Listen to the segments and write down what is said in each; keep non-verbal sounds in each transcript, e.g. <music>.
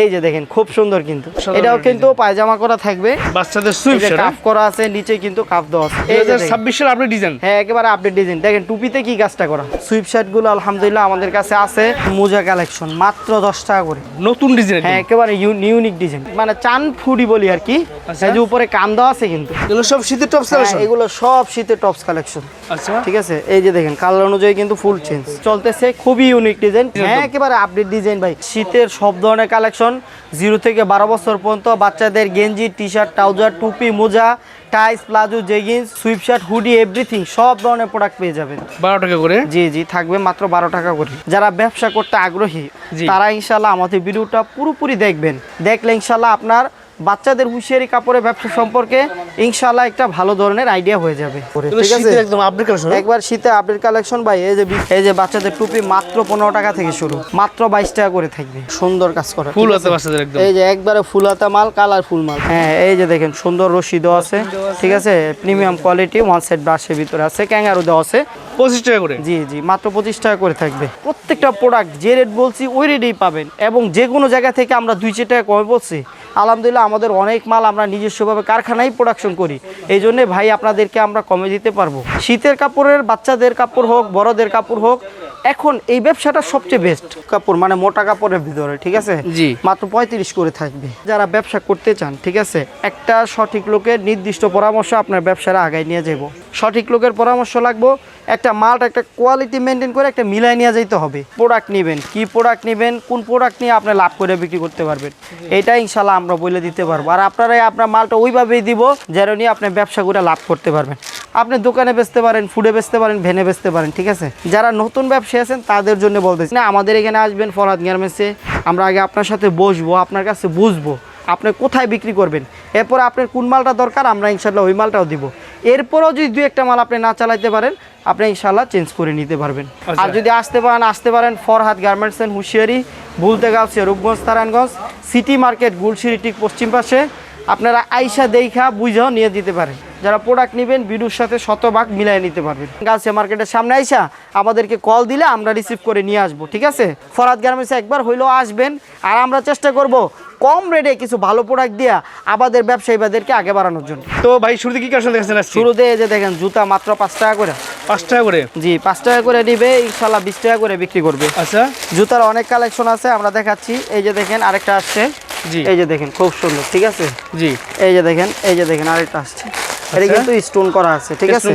এই যে দেখেন খুব সুন্দর কিন্তু। এটাও কিন্তু পায়জামা করা থাকবে। বাচ্চাদের সুইফট কাফ করা আছে নিচে কিন্তু কাফ দেওয়া আছে। এই যে হাজার দেখেন। ছাব্বিশের আপনি ডিজাইন হ্যাঁ একেবারে আপডেট ডিজাইন দেখেন টুপিতে কি কাজটা করা? সুইপ শার্টগুলো আলহামদুলিল্লাহ আমাদের কাছে আছে। মোজা কালেকশন মাত্র দশ টাকা করে। নতুন ডিজাইন হ্যাঁ একেবারে ইউনিক ডিজাইন মানে চান ফুডি বলি আর কি। আচ্ছা। এই যে উপরে কাম দেওয়া আছে কিন্তু। এগুলো সব শীতের টপস কালেকশন হ্যাঁ, এগুলো সব শীতের টপস কালেকশন আচ্ছা। ঠিক আছে? এই যে দেখেন কালার অনুযায়ী কিন্তু ফুল চেঞ্জ চলতেছে খুবই ইউনিক ডিজাইন হ্যাঁ একেবারে আপডেট ডিজাইন ভাই। শীতের সব ধরনের কালেকশন জিরো থেকে বারো বছর পর্যন্ত বাচ্চাদের গেঞ্জি টি শার্ট ট্রাউজার টুপি মোজা ties palazzo jeggings sweatshirt hoodie everything সব ধরনের প্রোডাক্ট পেয়ে যাবেন। বারো টাকা করে? জি জি থাকবে মাত্র বারো টাকা করে। যারা ব্যবসা করতে আগ্রহী তারা ইনশাল্লাহ আমাদের ভিডিওটা পুরোপুরি দেখবেন। দেখলে ইনশাল্লাহ আপনার বাচ্চাদের হুঁশিয়ারি কাপড়ের ব্যবসা সম্পর্কে ইনশাল্লাহ একটা ভালো ধরনের আইডিয়া হয়ে যাবে। ঠিক আছে? একদম আপডেট কালেকশন একবার শীতে আপডেট কালেকশন ভাই এই যে এই যে বাচ্চাদের টুপি মাত্র পনেরো টাকা থেকে শুরু মাত্র বাইশ টাকা করে থাকবে। সুন্দর কাজ করা। ফুল? বাচ্চাদের একদম। এই যে একবারে ফুল হাতা মাল কালারফুল মাল। হ্যাঁ এই যে দেখেন সুন্দর রশি দেওয়া আছে ঠিক আছে। প্রিমিয়াম কোয়ালিটি ওয়ান সেট ব্রাশের ভিতরে আছে ক্যাঙ্গারু দেওয়া আছে। পঁচিশ টাকা করে। জি জি, মাত্র পঁচিশ টাকা করে থাকবে। প্রত্যেকটা প্রোডাক্ট যে রেট বলছি, ওই রেটেই পাবেন। এবং যে কোনো জায়গা থেকে আমরা দুই, চার টাকা কমে বলছি, আলহামদুলিল্লাহ আমাদের অনেক মাল আমরা নিজস্বভাবে কারখানায় প্রোডাকশন করি। এই জন্যে ভাই, আপনাদেরকে আমরা কমে দিতে পারব। শীতের কাপড়ের, বাচ্চাদের কাপড় হোক, বড়দের কাপড় হোক এখন এই ব্যবসাটা সবচেয়ে বেস্ট কাপড় মানে মোটা কাপড়ের ভিতরে ঠিক আছে? জি। মাত্র পঁয়ত্রিশ করে থাকবে। যারা ব্যবসা করতে চান ঠিক আছে? একটা সঠিক লোকের নির্দিষ্ট পরামর্শ আপনার ব্যবসাটা আগায় নিয়ে যাব। সঠিক লোকের পরামর্শ লাগবো একটা মালটা একটা কোয়ালিটি মেনটেন করে একটা মিলাই নিয়ে যেতে হবে। প্রোডাক্ট নেবেন কি প্রোডাক্ট নেবেন কোন প্রোডাক্ট নিয়ে আপনি লাভ করে বিক্রি করতে পারবেন। এটা ইনশাল্লাহ আমরা বলে দিতে পারব। আর আপনারাই আপনার মালটা ওইভাবেই দিব যেন নিয়ে আপনি ব্যবসা করে লাভ করতে পারবেন। আপনি দোকানে বেচতে পারেন ফুডে বেচতে পারেন ভেনে বেচতে পারেন ঠিক আছে? যারা নতুন ব্যবসায়ী আছেন তাদের জন্য বলতেছি না আমাদের এখানে আসবেন ফরহাদ গার্মেন্টসে আমরা আগে আপনার সাথে বসবো আপনার কাছে বুঝব আপনি কোথায় বিক্রি করবেন এরপর আপনার কোন মালটা দরকার আমরা ইনশাল্লাহ ওই মালটাও দিব। এরপরও যদি দু একটা মাল আপনি না চালাইতে পারেন আপনি ইনশাল্লাহ চেঞ্জ করে নিতে পারবেন। আচ্ছা। আর যদি আসতে পারেন আসতে পারেন ফরহাদ গার্মেন্টস অ্যান্ড হুঁশিয়ারি ভুলতেগাঁও রূপগঞ্জ তারানগঞ্জ সিটি মার্কেট গুলশিরি ঠিক পশ্চিম পাশে আপনারা আইসা দেখা বুঝেও নিয়ে দিতে পারেন। যারা প্রোডাক্ট নেবেন বিডুর সাথে শতভাগ মিলাই নিতে পারবেন। গাছিয়া মার্কেটের সামনে আইসা আমাদেরকে কল দিলে আমরা রিসিভ করে নিয়ে আসব ঠিক আছে? ফরাদ গার্মেন্টসে একবার হইলেও আসবেন আর আমরা চেষ্টা করব কম রেটে কিছু ভালো প্রোডাক্ট দিয়া আমাদের ব্যবসায়ীদেরকে আগে বাড়ানোর জন্য। তো ভাই শুরুতে কি কালেকশন দেখেছেন শুরুতে এই যে দেখেন জুতা মাত্র পাঁচ টাকা করে। পাঁচ টাকা করে? জি পাঁচ টাকা করে নিবে ইনশাল্লাহ বিশ টাকা করে বিক্রি করবে। আচ্ছা। জুতার অনেক কালেকশন আছে আমরা দেখাচ্ছি। এই যে দেখেন আরেকটা আসছে। জি। এই যে দেখেন খুব সুন্দর ঠিক আছে? জি। এই যে দেখেন এই যে দেখেন আরেকটা আসছে। এটা আচ্ছা। কিন্তু স্টোন করা আছে ঠিক আছে?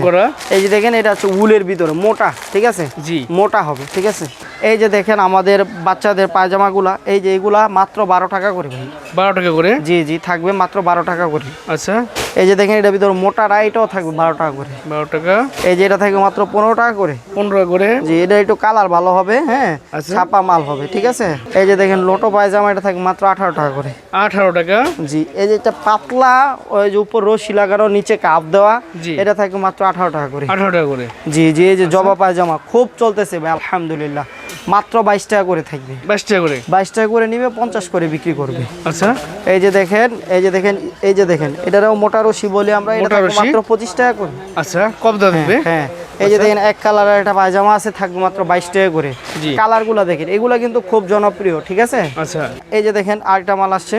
এই যে দেখেন এটা হচ্ছে উলের ভিতরে মোটা ঠিক আছে? জি। মোটা হবে ঠিক আছে? এই যে দেখেন আমাদের বাচ্চাদের পায়জামাগুলা এই যে এগুলা মাত্র বারো টাকা করে ভাই। বারো টাকা করে? জি জি থাকবে মাত্র বারো টাকা করে। আচ্ছা। এই যে দেখেন এটার ভিতরে মোটাটা এটাও থাকবে বারো টাকা করে। বারো টাকা। এই যে এটা থাকবে মাত্র পনেরো টাকা করে। পনেরো করে। জি এটা একটু কালার ভালো হবে হ্যাঁ? আচ্ছা। ছাপা মাল হবে ঠিক আছে? এই যে দেখেন লোটো পায়জামা এটা থাকবে মাত্র আঠারো টাকা করে। আঠারো টাকা। জি এই যে এটা পাতলা ওই যে উপর রশি লাগানো নিচে কাপ দেওয়া এটা থাকবে মাত্র আঠারো টাকা করে। আঠারো টাকা করে। জি জি এই যে জবা পায়জামা খুব চলতেছে ভাই আলহামদুলিল্লাহ। মাত্র বাইশ টাকা করে থাকবে। বাইশ টাকা করে? বাইশ টাকা করে নিবে পঞ্চাশ করে বিক্রি করবে। আচ্ছা। এই যে দেখেন এই যে দেখেন এই যে দেখেন এটারও মোটা রশি বলি আমরা এটা? মাত্র পঁচিশ টাকা করে। আচ্ছা কত দাম হ্যাঁ এই যে দেখেন এক কালারের একটা পায়জামা আছে থাকবে মাত্র বাইশ টাকা করে। কালারগুলো দেখেন এগুলা কিন্তু খুব জনপ্রিয় ঠিক আছে? আচ্ছা। এই যে দেখেন আরেকটা মাল আসছে।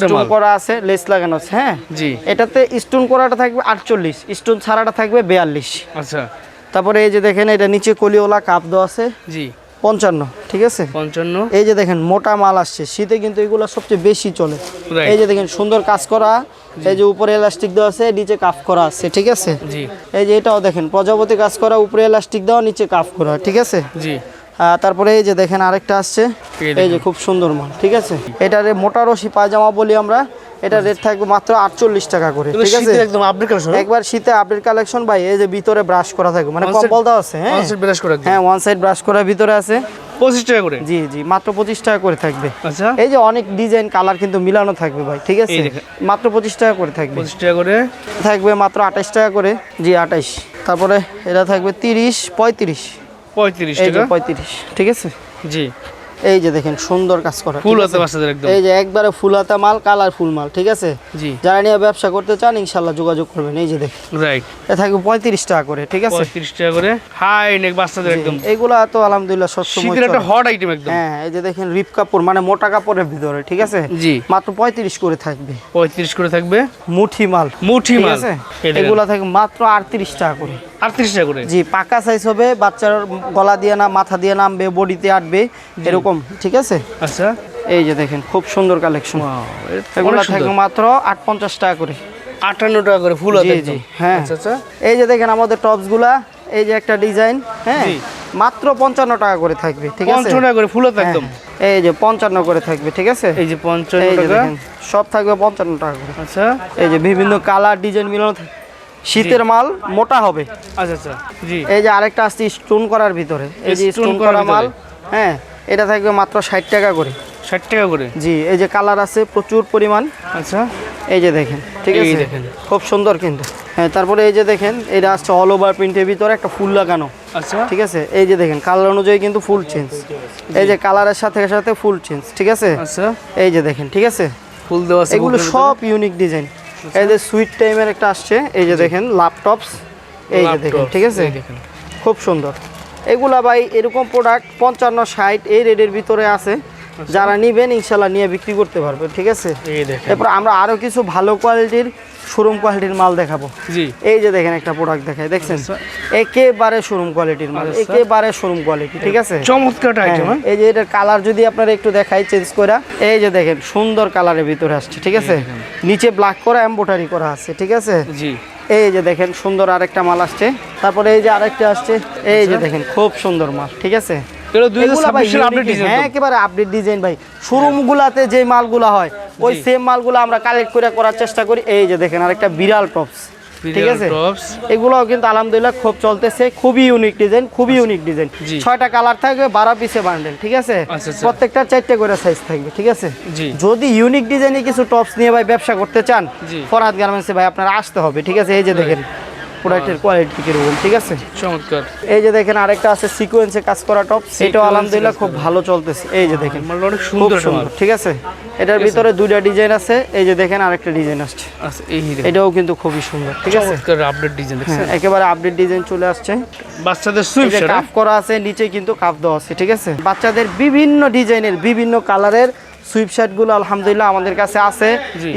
স্টোন করা আছে লেস লাগানো আছে হ্যাঁ? জি। এটাতে স্টোন করাটা থাকবে আটচল্লিশ স্টোন ছাড়াটা থাকবে বেয়াল্লিশ। আচ্ছা। তারপরে এই যে দেখেন এটা নিচে কলিওলা কাপ দেওয়া আছে। জি। পঞ্চান্ন ঠিক আছে? পঞ্চান্ন। এই যে দেখেন মোটা মাল আসছে। শীতে কিন্তু এগুলো সবচেয়ে বেশি চলে। এই যে দেখেন সুন্দর কাজ করা। এই যে উপরে এলাস্টিক দেওয়া আছে নিচে কাফ করা আছে ঠিক আছে? জি। এই যে এটাও দেখেন প্রজাপতি কাজ করা উপরে এলাস্টিক দেওয়া নিচে কাফ করা ঠিক আছে? জি। তারপরে এই যে দেখেন আরেকটা আসছে। এই যে খুব সুন্দর মাল ঠিক আছে? এটারে মোটা রশি পায়জামা বলি আমরা এটা রেট থাকবে মাত্র আটচল্লিশ টাকা করে ঠিক আছে? একদম আপডেট কালেকশন একবার শীতে আপডেট কালেকশন ভাই এই যে ভিতরে ব্রাশ করা থাকবে মানে কম্বল দেওয়া আছে হ্যাঁ? হ্যাঁ ওয়ান সাইড ব্রাশ করা ভিতরে আছে। পঁচিশ টাকা করে? জি জি মাত্র পঁচিশ টাকা করে থাকবে। আচ্ছা। এই যে অনেক ডিজাইন কালার কিন্তু মিলানো থাকবে ভাই ঠিক আছে? মাত্র পঁচিশ টাকা করে থাকবে। পঁচিশ টাকা করে। থাকবে মাত্র আঠাশ টাকা করে জি আঠাইশ। তারপরে এটা থাকবে তিরিশ পঁয়ত্রিশ। পঁয়ত্রিশ টাকা? পঁয়ত্রিশ ঠিক আছে? জি। এই যে দেখেন সুন্দর কাজ করা। ফুল ঠিক হতে? বাচ্চাদের একদম। এই যে একবারে ফুল হাতা মাল কালারফুল মাল ঠিক আছে? জি। যারা নিয়ে ব্যবসা করতে চান ইনশাল্লাহ যোগাযোগ করবেন। এই যে দেখেন। রাইট এ থাকবে পঁয়ত্রিশ টাকা করে ঠিক আছে? পঁয়ত্রিশ টাকা করে। হাই নেক বাচ্চাদের একদম। এগুলা তো আলহামদুলিল্লাহ সবসময় শীতের একটা হট আইটেম একদম। হ্যাঁ এই যে দেখেন রিপ কাপড় মানে মোটা কাপড়ের ভিতরে ঠিক আছে? জি। মাত্র পঁয়ত্রিশ করে থাকবে। পঁয়ত্রিশ করে থাকবে। মুঠি মাল মুঠি ঠিক মাল। আছে? এগুলা থাকবে মাত্র আটত্রিশ টাকা করে। আটত্রিশ টাকা করে। জি পাকা সাইজ হবে বাচ্চার গলা দিয়ে না মাথা দিয়ে নামবে বডিতে আটবে এরকম ঠিক আছে? আচ্ছা। এই যে দেখেন খুব সুন্দর কালেকশন এগুলো। থাকবে মাত্র আট পঞ্চাশ টাকা করে। আটান্ন টাকা করে ফুল জি জি হ্যাঁ। আচ্ছা আচ্ছা। এই যে দেখেন আমাদের টপসগুলা এই যে একটা ডিজাইন হ্যাঁ? মাত্র পঞ্চান্ন টাকা করে থাকবে ঠিক আছে? পঞ্চান্ন টাকা করে ফুল হাতে একদম। হ্যাঁ, এই যে পঞ্চান্ন করে থাকবে ঠিক আছে? এই যে পঞ্চান্ন টাকা। সব থাকবে পঞ্চান্ন টাকা করে। আচ্ছা। এই যে বিভিন্ন কালার ডিজাইন মিলানো থাক- শীতের মাল মোটা হবে। আচ্ছা আচ্ছা। জি। এই যে আরেকটা আসছে স্টোন করার ভিতরে। এই যে স্টোন করা মাল হ্যাঁ? এটা থাকবে মাত্র ষাট টাকা করে। ষাট টাকা করে? জি এই যে কালার আছে প্রচুর পরিমাণ। আচ্ছা। এই যে দেখেন ঠিক আছে? দেখেন। খুব সুন্দর কিন্তু। হ্যাঁ তারপরে এই যে দেখেন এটা আসছে অল ওভার প্রিন্টের ভিতরে একটা ফুল লাগানো। আচ্ছা। ঠিক আছে? এই যে দেখেন কালার অনুযায়ী কিন্তু ফুল চেঞ্জ এই যে কালারের সাথে সাথে ফুল চেঞ্জ ঠিক আছে? আচ্ছা। এই যে দেখেন ঠিক আছে? ফুল দেওয়া আছে এগুলো সব ইউনিক ডিজাইন এই যে সুইট টাইমের একটা আসছে এই যে দেখেন ল্যাপটপস এই যে দেখেন ঠিক আছে? খুব সুন্দর। এগুলা ভাই এরকম প্রোডাক্ট পঞ্চান্ন ষাট এই রেটের ভিতরে আছে। যারা নিবেন ইনশাল্লাহ নিয়ে বিক্রি করতে পারবে ঠিক আছে? এরপর আমরা আরও কিছু ভালো কোয়ালিটির শোরুম কোয়ালিটির মাল দেখাবো। এই যে দেখেন একটা প্রোডাক্ট দেখায় দেখছেন? একেবারে শোরুম কোয়ালিটির মাল আচ্ছা। একেবারে শোরুম কোয়ালিটি ঠিক আছে? চমৎকার হ্যাঁ, এই যে এটার কালার যদি আপনারা একটু দেখাই চেঞ্জ করা এই যে দেখেন সুন্দর কালারের ভিতরে আসছে ঠিক আছে? নিচে ব্ল্যাক করা এম্বোটারি করা আছে ঠিক আছে? জি। এই যে দেখেন সুন্দর আরেকটা মাল আসছে। তারপরে এই যে আরেকটা আসছে এই যে দেখেন খুব সুন্দর মাল ঠিক আছে? হ্যাঁ একেবারে আপডেট ডিজাইন ভাই। গুলাতে যে মালগুলা হয় ওই সেম মালগুলো আমরা কালেক্ট করে করার চেষ্টা করি। এই যে দেখেন আরেকটা বিড়াল টপস ঠিক আছে? এগুলোও কিন্তু আলহামদুলিল্লাহ খুব চলতেছে খুবই ইউনিক ডিজাইন খুবই ইউনিক ডিজাইন ছয়টা কালার থাকবে বারো পিসে বান্ডেল ঠিক আছে? আচ্ছা, আচ্ছা। প্রত্যেকটা চারটে করে সাইজ থাকবে ঠিক আছে? যদি ইউনিক ডিজাইনে কিছু টপস নিয়ে ভাই ব্যবসা করতে চান ফরাত ফরহাদ গার্মেন্টসে ভাই আপনার আসতে হবে ঠিক আছে? এই যে দেখেন প্রোডাক্টের কোয়ালিটি কীরকম ঠিক আছে? চমৎকার। এই যে দেখেন আরেকটা আছে সিকোয়েন্সে কাজ করা টপ সেটাও আলহামদুলিল্লাহ খুব ভালো চলতেছে। এই যে দেখেন অনেক সুন্দর সুন্দর ঠিক আছে? এটার ভিতরে দুইটা ডিজাইন আছে এই যে দেখেন আরেকটা ডিজাইন আসছে। আচ্ছা। এটাও কিন্তু খুবই সুন্দর ঠিক আছে? আপডেট ডিজাইন হ্যাঁ একেবারে আপডেট ডিজাইন চলে আসছে। বাচ্চাদের সুইফট কাপ করা আছে নিচে কিন্তু কাপ দেওয়া আছে ঠিক আছে? বাচ্চাদের বিভিন্ন ডিজাইনের বিভিন্ন কালারের সুইপ আলহামদুলিল্লাহ আমাদের কাছে আছে।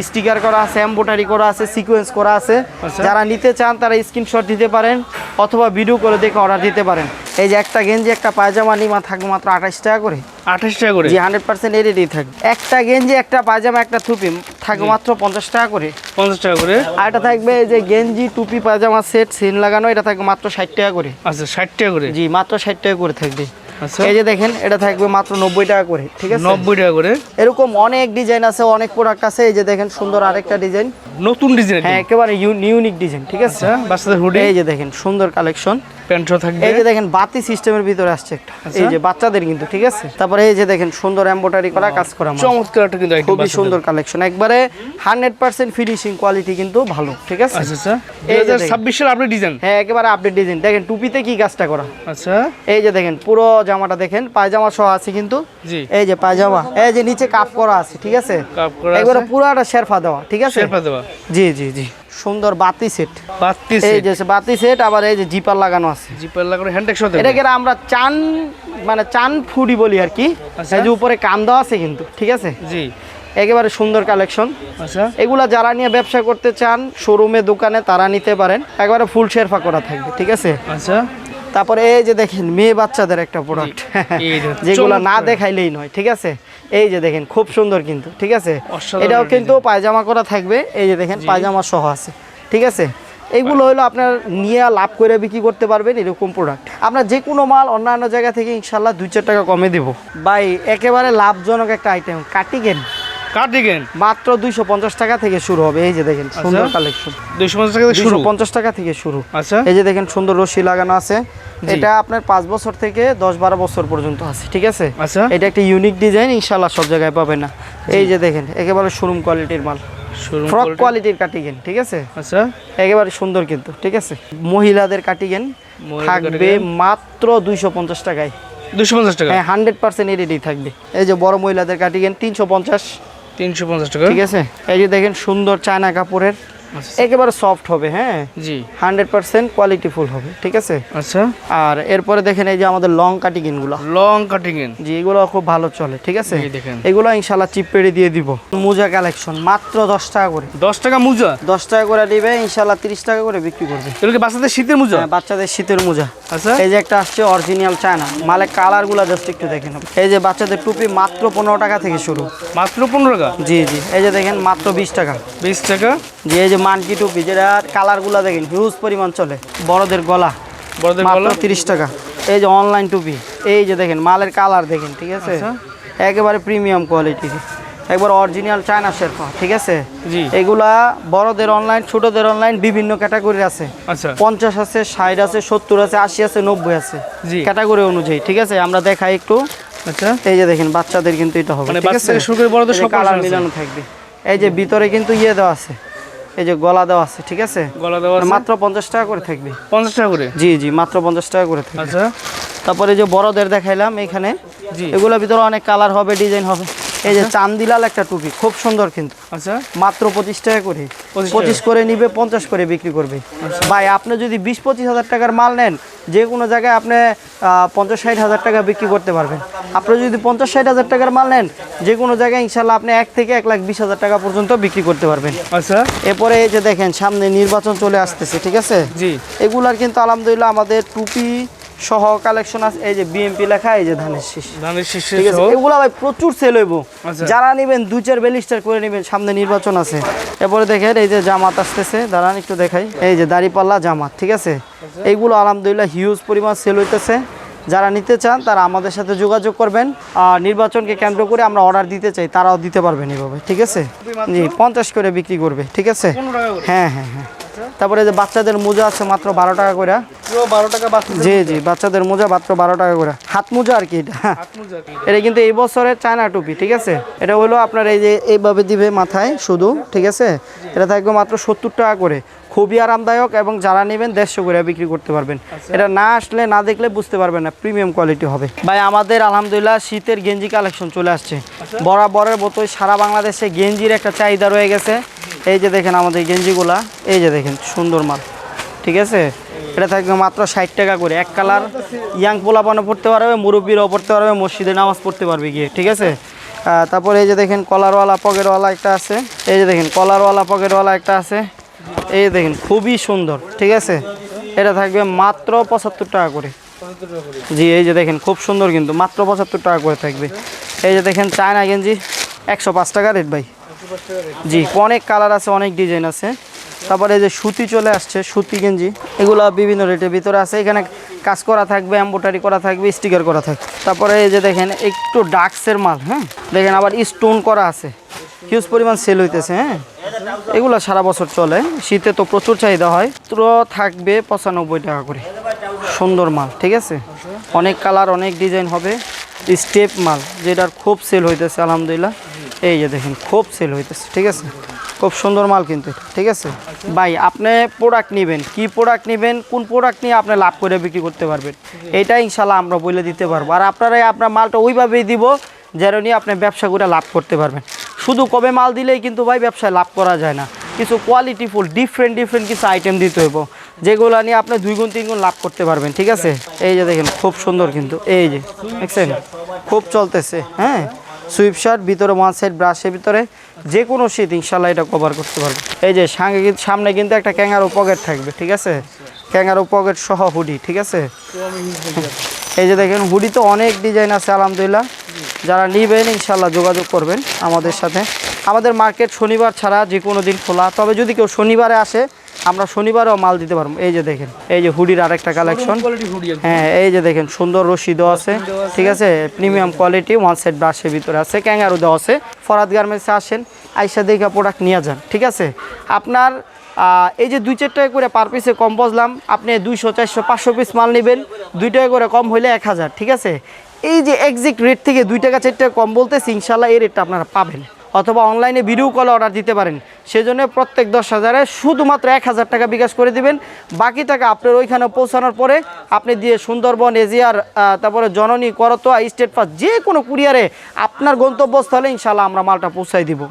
স্টিকার করা আছে এম্বোটারি করা আছে সিকোয়েন্স করা আছে। আচ্ছা। যারা নিতে চান তারা স্ক্রিনশট দিতে পারেন অথবা ভিডিও করে দেখে অর্ডার দিতে পারেন। এই যে একটা গেঞ্জি একটা পায়জামা নিমা থাকবে মাত্র আঠাশ টাকা করে। আঠাশ টাকা করে? জি হান্ড্রেড পার্সেন্ট এরেডি থাকবে। একটা গেঞ্জি একটা পায়জামা একটা টুপি থাকবে মাত্র পঞ্চাশ টাকা করে। পঞ্চাশ টাকা করে? আর এটা থাকবে এই যে গেঞ্জি টুপি পায়জামা সেট সিন লাগানো এটা থাকবে মাত্র ষাট টাকা করে। আচ্ছা ষাট টাকা করে? জি মাত্র ষাট টাকা করে থাকবে। এই যে দেখেন এটা থাকবে মাত্র নব্বই টাকা করে ঠিক আছে? নব্বই টাকা করে। এরকম অনেক ডিজাইন আছে অনেক প্রোডাক্ট আছে। এই যে দেখেন সুন্দর আরেকটা ডিজাইন নতুন ডিজাইন হ্যাঁ একেবারে ইউনিক ডিজাইন ঠিক আছে? আচ্ছা বাচ্চাদের হুডি এই যে দেখেন সুন্দর কালেকশন প্যান্টও থাকবে। এই যে দেখেন বাতি সিস্টেমের ভিতরে আসছে একটা। আচ্ছা। এই যে বাচ্চাদের কিন্তু ঠিক আছে? তারপরে এই যে দেখেন সুন্দর এম্বোটারি করা কাজ করা। চমৎকার একটা কিন্তু খুবই সুন্দর কালেকশন একবারে হান্ড্রেড পার্সেন্ট ফিনিশিং কোয়ালিটি কিন্তু ভালো ঠিক আছে? আচ্ছা আচ্ছা। আপডেট ডিজাইন হ্যাঁ একেবারে আপডেট ডিজাইন দেখেন টুপিতে কি কাজটা করা? আচ্ছা। এই যে দেখেন পুরো জামাটা দেখেন পায়জামা সহ আছে কিন্তু। জি। এই যে পায়জামা এই যে নিচে কাপ করা আছে ঠিক আছে? কাপ করা একবারে পুরাটা শেরফা দেওয়া ঠিক আছে? দেওয়া। জি জি জি। সুন্দর বাতি সেট। বাত্রিশ এই যে বাতি সেট আবার এই যে জিপার লাগানো আছে। জিপার লাগানো হ্যান্ডটেক সাথে এটাকে আমরা চান মানে চান ফুডি বলি আর কি। আচ্ছা। এই যে উপরে কান দেওয়া আছে কিন্তু ঠিক আছে? জি। একেবারে সুন্দর কালেকশন আচ্ছা। এগুলা যারা নিয়ে ব্যবসা করতে চান শোরুমে দোকানে তারা নিতে পারেন। একবারে ফুল শেরফা করা থাকবে ঠিক আছে? আচ্ছা। তারপরে এই যে দেখেন মেয়ে বাচ্চাদের একটা প্রোডাক্ট <laughs> যেগুলো না দেখাইলেই নয় ঠিক আছে? এই যে দেখেন খুব সুন্দর কিন্তু ঠিক আছে? এটাও কিন্তু পায়জামা করা থাকবে এই যে দেখেন পায়জামা সহ আছে ঠিক আছে? এইগুলো হলো আপনার নিয়ে লাভ করে বিক্রি করতে পারবেন এরকম প্রোডাক্ট আপনার যে কোনো মাল অন্যান্য জায়গা থেকে ইনশাল্লাহ দুই চার টাকা কমে দেবো। ভাই একেবারে লাভজনক একটা আইটেম কাটিগেন কার্ডিগেন মাত্র দুইশো পঞ্চাশ টাকা থেকে শুরু হবে। এই যে দেখেন সুন্দর কালেকশন দুইশো পঞ্চাশ টাকা থেকে শুরু? দুশো পঞ্চাশ টাকা থেকে শুরু। আচ্ছা। এই যে দেখেন সুন্দর রশি লাগানো আছে। এটা আপনার পাঁচ বছর থেকে দশ বারো বছর পর্যন্ত আছে ঠিক আছে? আচ্ছা। এটা একটা ইউনিক ডিজাইন ইনশাল্লাহ সব জায়গায় পাবে না। এই যে দেখেন একেবারে শোরুম কোয়ালিটির মাল। ফ্রক কোয়ালিটির কাটিগেন ঠিক আছে? আচ্ছা। একেবারে সুন্দর কিন্তু ঠিক আছে? মহিলাদের কাটিগেন থাকবে মাত্র দুইশো পঞ্চাশ টাকায়। দুশো পঞ্চাশ টাকা? হ্যাঁ হান্ড্রেড পার্সেন্ট এডিডি থাকবে। এই যে বড় মহিলাদের কাটিগেন তিনশো পঞ্চাশ। তিনশো পঞ্চাশ টাকা ঠিক আছে এই যে দেখেন সুন্দর চায়না কাপড়ের। একেবারে সফট হবে হ্যাঁ? জি। হান্ড্রেড পার্সেন্ট কোয়ালিটিফুল হবে ঠিক আছে? আচ্ছা। আর এরপরে দেখেন এই যে আমাদের লং কাটিংগুলো লং কাটিং জি এগুলো খুব ভালো চলে ঠিক আছে? এগুলো ইনশাল্লাহ চিপ পেড়ে দিয়ে দিব। মোজা কালেকশন মাত্র দশ টাকা করে। দশ টাকা মোজা? দশ টাকা করে দিবে ইনশাল্লাহ তিরিশ টাকা করে বিক্রি করবে। এগুলো বাচ্চাদের শীতের মোজা? হ্যাঁ, বাচ্চাদের শীতের মোজা। আচ্ছা। এই যে একটা আসছে অরিজিনাল চায়না মালে কালারগুলা জাস্ট একটু দেখেন। এই যে বাচ্চাদের টুপি মাত্র পনেরো টাকা থেকে শুরু। মাত্র পনেরো টাকা? জি জি। এই যে দেখেন মাত্র বিশ টাকা। বিশ টাকা। জি এই যে মানকি টুপি যেটা কালারগুলা দেখেন হিউজ পরিমাণ চলে। বড়দের গলা বড়দের বলো তিরিশ টাকা। এই যে অনলাইন টুপি এই যে দেখেন মালের কালার দেখেন ঠিক আছে? আচ্ছা। একেবারে প্রিমিয়াম কোয়ালিটি একবার অরিজিনাল চায়না শেরপা ঠিক আছে? এগুলা বড়দের অনলাইন ছোটদের অনলাইন বিভিন্ন ক্যাটাগরি আছে। আচ্ছা। পঞ্চাশ আছে ষাট আছে সত্তর আছে আশি আছে নব্বই আছে। ক্যাটাগরি অনুযায়ী ঠিক আছে? আমরা দেখাই একটু। আচ্ছা। এই যে দেখেন বাচ্চাদের কিন্তু এটা হবে মানে ঠিক আছে? শুরু করে বড়দের সব কালার মিলানো থাকবে। এই যে ভিতরে কিন্তু ইয়ে দেওয়া আছে। এই যে গলা দেওয়া আছে ঠিক আছে? গলা দেওয়া আছে? মাত্র পঞ্চাশ টাকা করে থাকবে। পঞ্চাশ টাকা করে? জি জি মাত্র পঞ্চাশ টাকা করে থাকবে। আচ্ছা। তারপরে যে বড়দের দেখাইলাম এখানে। জি। এগুলোর ভিতরে অনেক কালার হবে ডিজাইন হবে। এই যে চান্দিলাল একটা টুপি খুব সুন্দর কিন্তু। আচ্ছা। মাত্র পঁচিশ টাকা করে। পঁচিশ করে নিবে পঞ্চাশ করে বিক্রি করবে। ভাই আপনি যদি বিশ পঁচিশ হাজার টাকার মাল নেন যে কোনো জায়গায় আপনি পঞ্চাশ ষাট হাজার টাকা বিক্রি করতে পারবেন। আপনি যদি পঞ্চাশ ষাট হাজার টাকার মাল নেন যে কোনো জায়গায় ইনশাল্লাহ আপনি এক থেকে এক লাখ বিশ হাজার টাকা পর্যন্ত বিক্রি করতে পারবেন। আচ্ছা। এরপরে এই যে দেখেন সামনে নির্বাচন চলে আসতেছে ঠিক আছে? জি। এগুলার কিন্তু আলহামদুলিল্লাহ আমাদের টুপি সহ কালেকশন আছে এই যে বিএমপি লেখা এই যে ধানের শীষ। ধানের শীর্ষে ঠিক আছে? এগুলো ভাই প্রচুর সেল হইব। আচ্ছা। যারা নেবেন দুই চার বেলিস্টার করে নেবেন সামনে নির্বাচন আছে। এরপরে দেখেন এই যে জামাত আসতেছে। দাঁড়ান একটু দেখাই। এই যে দাড়িপাল্লা জামাত ঠিক আছে? এইগুলো আলহামদুলিল্লাহ হিউজ পরিমাণ সেল হইতেছে। যারা নিতে চান তারা আমাদের সাথে যোগাযোগ করবেন। আর নির্বাচনকে কেন্দ্র করে আমরা অর্ডার দিতে চাই তারাও দিতে পারবেন এভাবে ঠিক আছে? জি পঞ্চাশ করে বিক্রি করবে ঠিক আছে? হ্যাঁ হ্যাঁ হ্যাঁ। তারপরে যে বাচ্চাদের মোজা আছে মাত্র বারো টাকা করে। বারো টাকা জি জি বাচ্চাদের মোজা মাত্র বারো টাকা করে। হাত মোজা আর কি এটা? এটা কিন্তু এই বছরের চায়না টুপি ঠিক আছে? এটা হলো আপনার এই যে এইভাবে দিবে মাথায় শুধু ঠিক আছে? এটা থাকবে মাত্র সত্তর টাকা করে। খুবই আরামদায়ক এবং যারা নেবেন দেড়শো করে বিক্রি করতে পারবেন। এটা না আসলে না দেখলে বুঝতে পারবেন না প্রিমিয়াম কোয়ালিটি হবে। ভাই আমাদের আলহামদুলিল্লাহ শীতের গেঞ্জি কালেকশন চলে আসছে। বরাবরের মতোই সারা বাংলাদেশে গেঞ্জির একটা চাহিদা রয়ে গেছে। এই যে দেখেন আমাদের গেঞ্জিগুলা, এই যে দেখেন, সুন্দর মাল, ঠিক আছে? এটা থাকবে মাত্র ষাট টাকা করে। এক কালার ইয়াং পোলা পোলাপানও পড়তে পারবে, মুরব্বীরাও পড়তে পারবে, মসজিদে নামাজ পড়তে পারবে গিয়ে, ঠিক আছে? তারপরে এই যে দেখেন কলারওয়ালা, পকেটওয়ালা একটা আছে। এই যে দেখেন কলারওয়ালা, পকেটওয়ালা একটা আছে। এই দেখেন, খুবই সুন্দর, ঠিক আছে? এটা থাকবে মাত্র পঁচাত্তর টাকা করে। জি, এই যে দেখেন, খুব সুন্দর কিন্তু, মাত্র পঁচাত্তর টাকা করে থাকবে। এই যে দেখেন চায়না গেঞ্জি, একশো পাঁচ টাকা রেট ভাই। জি, অনেক কালার আছে, অনেক ডিজাইন আছে। তারপরে যে সুতি চলে আসছে, সুতি গেঞ্জি। এগুলো বিভিন্ন রেটের ভিতরে আছে। এখানে কাজ করা থাকবে এম্বোটারি করা থাকবে স্টিকার করা থাকবে। তারপরে এই যে দেখেন, একটু ডাক্সের মাল হ্যাঁ? দেখেন আবার স্টোন করা আছে। হিউজ পরিমাণ সেল হইতেছে হ্যাঁ? এগুলো সারা বছর চলে। শীতে তো প্রচুর চাহিদা হয়। তো থাকবে পঁচানব্বই টাকা করে। সুন্দর মাল, ঠিক আছে? অনেক কালার, অনেক ডিজাইন হবে। স্টেপ মাল, যেটার খুব সেল হইতেছে, আলহামদুলিল্লাহ। এই যে দেখেন, খুব সেল হইতেছে, ঠিক আছে? খুব সুন্দর মাল কিন্তু ঠিক আছে? ভাই, আপনি প্রোডাক্ট নেবেন, কি প্রোডাক্ট নেবেন, কোন প্রোডাক্ট নিয়ে আপনি লাভ করে বিক্রি করতে পারবেন, এটা ইনশাল্লাহ আমরা বলে দিতে পারব। আর আপনারাই আপনার মালটা ওইভাবেই দিব, যেন নিয়ে আপনি ব্যবসা করে লাভ করতে পারবেন। শুধু কবে মাল দিলেই কিন্তু ভাই ব্যবসায় লাভ করা যায় না। কিছু কোয়ালিটিফুল ডিফারেন্ট ডিফারেন্ট কিছু আইটেম দিতে হইব, যেগুলো নিয়ে আপনি দুই গুণ, তিন গুণ লাভ করতে পারবেন, ঠিক আছে? এই যে দেখেন, খুব সুন্দর কিন্তু, এই যে, দেখছেন? খুব চলতেছে হ্যাঁ? সুইপ শার্ট ভিতরে ওয়ান সাইড ব্রাশের ভিতরে যে কোনো শীত ইনশাল্লাহ এটা কভার করতে পারবে। এই যে সামনে কিন্তু সামনে কিন্তু একটা ক্যাঙ্গারো পকেট থাকবে, ঠিক আছে? ক্যাঙ্গারো পকেট সহ হুডি ঠিক আছে? এই যে দেখেন হুডি তো অনেক ডিজাইন আছে, আলহামদুলিল্লাহ। যারা নিবেন, ইনশাল্লাহ যোগাযোগ করবেন আমাদের সাথে। আমাদের মার্কেট শনিবার ছাড়া যে কোনো দিন খোলা। তবে যদি কেউ শনিবারে আসে আমরা শনিবারও মাল দিতে পারব। এই যে দেখেন এই যে হুডির আরেকটা কালেকশন। হ্যাঁ এই যে দেখেন সুন্দর রশি দেওয়া আছে ঠিক আছে? প্রিমিয়াম কোয়ালিটি ওয়ান সেট ব্রাশের ভিতরে আছে ক্যাঙ্গারু দেওয়া আছে। ফরাদ গার্মেন্টসে আসেন আইসা দেখা প্রোডাক্ট নিয়ে যান ঠিক আছে? আপনার এই যে দুই চার টাকা করে পার পিসে কম বসলাম আপনি দুইশো চারশো পাঁচশো পিস মাল নেবেন দুই টাকা করে কম হইলে এক হাজার ঠিক আছে? এই যে এক্সাক্ট রেট থেকে দুই টাকা চার টাকা কম বলতেছি ইনশাল্লাহ এই রেটটা আপনারা পাবেন। অথবা অনলাইনে ভিডিও কল অর্ডার দিতে পারেন। সেজন্য প্রত্যেক দশ হাজারে শুধুমাত্র এক হাজার টাকা বিকাশ করে দিবেন। বাকি টাকা আপনার ওইখানে পৌঁছানোর পরে আপনি দিয়ে সুন্দরবন, এজিয়ার তারপরে জননী, করতোয়া, স্টেট পাস যে কোনো কুরিয়ারে আপনার গন্তব্যস্থলে ইনশাল্লাহ আমরা মালটা পৌঁছাই দিব।